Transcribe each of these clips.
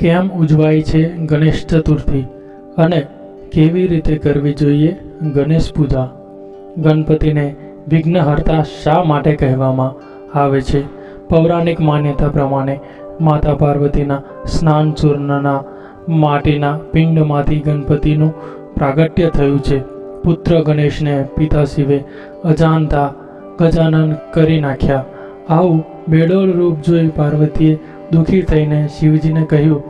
કેમ ઉજવાય છે ગણેશ ચતુર્થી? અને કેવી રીતે કરવી જોઈએ ગણેશ પૂજા? ગણપતિને વિઘ્નહર્તા શા માટે કહેવામાં આવે છે? પૌરાણિક માન્યતા પ્રમાણે માતા પાર્વતીના સ્નાન ચૂર્ણના માટીના પિંડમાંથી ગણપતિનું પ્રાગટ્ય થયું છે. પુત્ર ગણેશને પિતા શિવે અજાણતા ગજાનન કરી નાખ્યા. આવું બેડોળ રૂપ જોઈ પાર્વતીએ દુઃખી થઈને શિવજીને કહ્યું,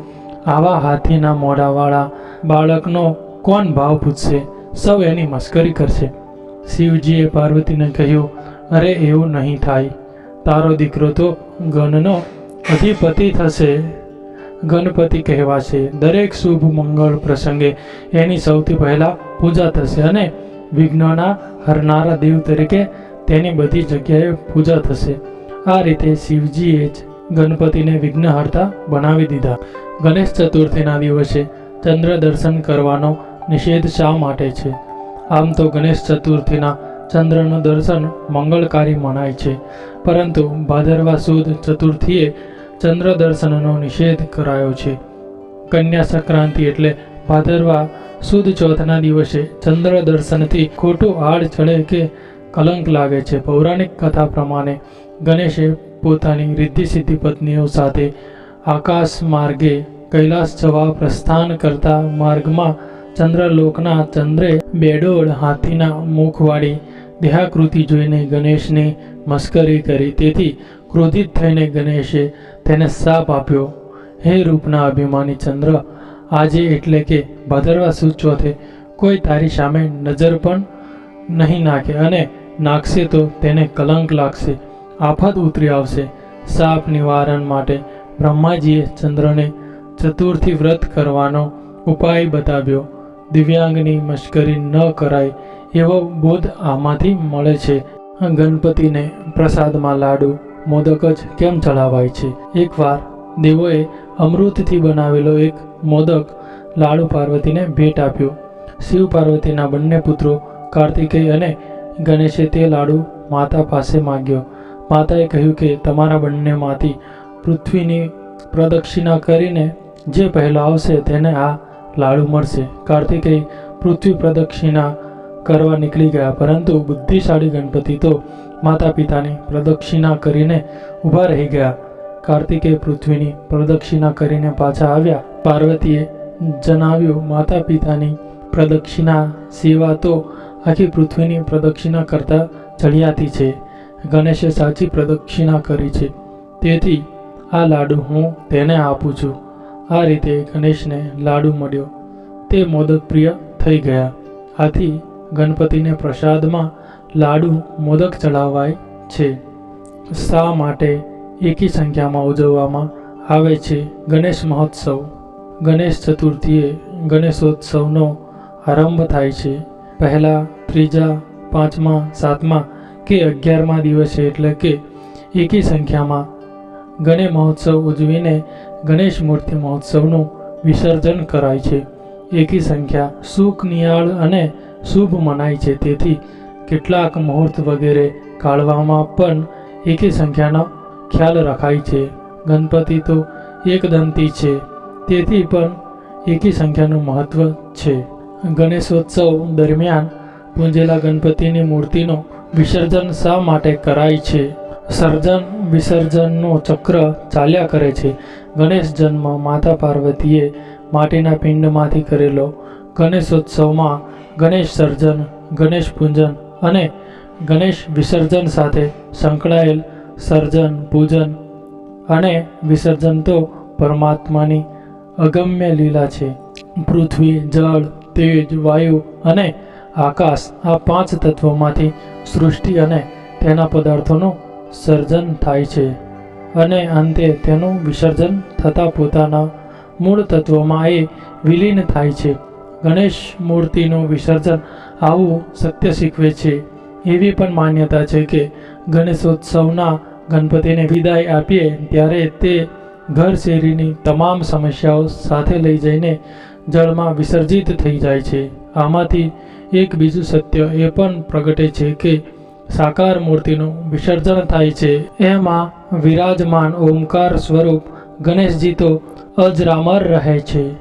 આવા હાથીના મોઢાવાળા બાળકનો કોણ ભાવ પૂછશે? સૌ એની મસ્કરી કરશે. શિવજીએ પાર્વતીને કહ્યું, અરે, એવું નહીં થાય. તારો દીકરો તો ગણનો અધિપતિ થશે. ગણપતિ કહેવાશે, દરેક શુભ મંગળ પ્રસંગે એની સૌથી પહેલાં પૂજા થશે અને વિઘ્નના હરનારા દેવ તરીકે તેની બધી જગ્યાએ પૂજા થશે. આ રીતે શિવજીએ જ ગણપતિને વિઘ્નહર્તા બનાવી દીધા. ગણેશ ચતુર્થીના દિવસે ચંદ્ર દર્શન કરવાનો નિષેધ શા માટે છે? આમ તો ગણેશ ચતુર્થીના ચંદ્રનું દર્શન મંગળકારી મનાય છે. પરંતુ ભાદરવા સુદ ચતુર્થીએ ચંદ્ર દર્શનનો નિષેધ કરાયો છે. કન્યા સંક્રાંતિ એટલે ભાદરવા સુદ ચોથના દિવસે ચંદ્ર દર્શનથી ખોટું આડ ચડે કે કલંક લાગે છે. પૌરાણિક કથા પ્રમાણે ગણેશે પોતાની રિદ્ધિ પત્નીઓ સાથે આકાશ માર્ગે કૈલાસ જવા પ્રસ્થાન કરતા માર્ગમાં ચંદ્રલોકના ચંદ્રે બેડોળ હાથીના મુખવાળી દેહાકૃતિ જોઈને ગણેશની મસ્કરી કરી. તેથી ક્રોધિત થઈને ગણેશે તેને શાપ આપ્યો. હે રૂપના અભિમાની ચંદ્ર, આજે એટલે કે ભાદરવા સુદ ચોથે કોઈ તારી સામે નજર પણ નહીં નાખે અને નાખશે તો તેને કલંક લાગશે. આફત ઉતરી આવશે. શાપ નિવારણ માટે બ્રહ્માજીએ ચંદ્રને ચતુર્થી વ્રત કરવાનો ઉપાય બતાવ્યો. દિવ્યાંગની મશ્કરી ન કરાય એવો બોધ આમાંથી મળે છે. ગણપતિને પ્રસાદમાં લાડુ, મોદક જ કેમ ચડાવાય છે? એકવાર દેવોએ અમૃતથી બનાવેલો એક મોદક લાડુ પાર્વતીને ભેટ આપ્યો. શિવ પાર્વતીના બંને પુત્રો કાર્તિકેય અને ગણેશે તે લાડુ માતા પાસે માગ્યો. માતાએ કહ્યું કે તમારા બંનેમાંથી પૃથ્વીની પ્રદક્ષિણા કરીને જે પહેલો આવશે તેને આ લાડુ મળશે. કાર્તિકેય પૃથ્વી પ્રદક્ષિણા કરવા નીકળી ગયા, પરંતુ બુદ્ધિશાળી ગણપતિ તો માતા પિતાની પ્રદક્ષિણા કરીને ઊભા રહી ગયા. કાર્તિકે પૃથ્વીની પ્રદક્ષિણા કરીને પાછા આવ્યા. પાર્વતીએ જણાવ્યું માતા પિતાની પ્રદક્ષિણા સેવા તો આખી પૃથ્વીની પ્રદક્ષિણા કરતાં ચડિયાતી છે. ગણેશે સાચી પ્રદક્ષિણા કરી છે. તેથી આ લાડુ હું તેને આપું છું. આ રીતે ગણેશને લાડુ મળ્યો. તે મોદક પ્રિય થઈ ગયા. આથી ગણપતિને પ્રસાદમાં લાડુ મોદક ચડાવાય છે. શા માટે એકી સંખ્યામાં ઉજવવામાં આવે છે ગણેશ મહોત્સવ? ગણેશ ચતુર્થીએ ગણેશોત્સવનો આરંભ થાય છે. પહેલાં, ત્રીજા, પાંચમા, સાતમા કે અગિયારમા દિવસે એટલે કે એકી સંખ્યામાં ગણેશ મહોત્સવ ઉજવીને ગણેશ મૂર્તિ મહોત્સવનું વિસર્જન કરાય છે. એકી સંખ્યા સુખ નિયાળ અને શુભ મનાય છે. તેથી કેટલાક મુહૂર્ત વગેરે કાઢવામાં પણ એકી સંખ્યાનો ખ્યાલ રખાય છે. ગણપતિ તો એકદંતી છે. તેથી પણ એકી સંખ્યાનું મહત્ત્વ છે. ગણેશોત્સવ દરમિયાન પૂંજેલા ગણપતિની મૂર્તિનું વિસર્જન શા માટે કરાય છે? સર્જન વિસર્જનનું ચક્ર ચાલ્યા કરે છે. ગણેશ જન્મ માતા પાર્વતીએ માટીના પિંડમાંથી કરેલો. ગણેશોત્સવમાં ગણેશ સર્જન, ગણેશ પૂજન અને ગણેશ વિસર્જન સાથે સંકળાયેલ સર્જન, પૂજન અને વિસર્જન તો પરમાત્માની અગમ્ય લીલા છે. પૃથ્વી, જળ, તેજ, વાયુ અને આકાશ આ પાંચ તત્વોમાંથી સૃષ્ટિ અને તેના પદાર્થોનું સર્જન થાય છે. અને અંતે તેનું વિસર્જન થતાં પોતાના મૂળ તત્વોમાં એ વિલીન થાય છે. ગણેશ મૂર્તિનું વિસર્જન આવું સત્ય શીખવે છે. એવી પણ માન્યતા છે કે ગણેશોત્સવના ગણપતિને વિદાય આપીએ ત્યારે તે ઘર શેરીની તમામ સમસ્યાઓ સાથે લઈ જઈને જળમાં વિસર્જિત થઈ જાય છે. આમાંથી એક બીજું સત્ય એ પણ પ્રગટે છે કે સાકાર મૂર્તિનું વિસર્જન થાય છે. એમાં વિરાજમાન ઓમકાર સ્વરૂપ ગણેશજી તો અજરામર રહે છે.